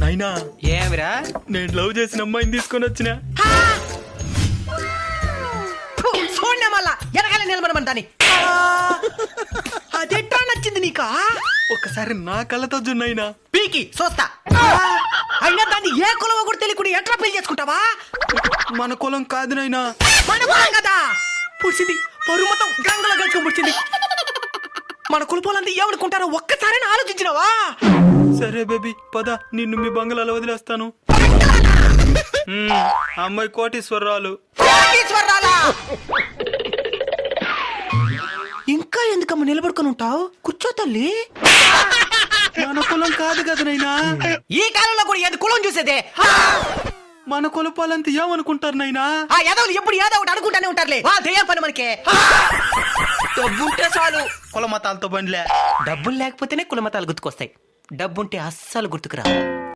నైనా ఏమిరా? నేను లవ్ చేసిన అమ్మాయిని తీసుకొని వచ్చిన. చూడండి మళ్ళా ఎనకాల నిలబడమంటాని. అదెట్లా నచ్చింది నీకా? ఒక్కసారి నా కళ్ళతో జున్నైనా పీకి చూస్తా. అయినా దాన్ని ఏ కులమో కూడా తెలియకుండా ఎట్లా పెళ్ళి చేసుకుంటావా? మన కులం కాదు నైనా మన కులం కదా! పుడిచింది పరువు మొత్తం గంగలో గడుచుకొని పుడిచింది మన కులపోలంతా ఏమనుకుంటారో ఒక్కసారైనా ఆలోచించినావా? సరే బేబీ పద. నిన్ను మీ బంగ్లాలో వదిలేస్తాను. మ్మ్, ఆ అమ్మాయి కోటీశ్వరరాలు? ఇంకా ఎందుకమ్మ నిలబడుకొని ఉంటావు? కూర్చో తల్లి. మన కులం కాదు కదా నైనా? ఈ కాలంలో కూడా ఏది కులం చూసేదే. మన కులపాలంతా ఏమనుకుంటారు నైనా? ఆ యాదవులు ఎప్పుడు ఏదో ఒకటి అనుకుంటానే ఉంటారులే. ఆ దెయ్యం పని మనకి. డబ్బుంటే చాలు. కుల మతాలతో బండిలే. డబ్బులు లేకపోతేనే కులమతాలు గుర్తుకొస్తాయి. డబ్బుంటే అస్సలు గుర్తుకురా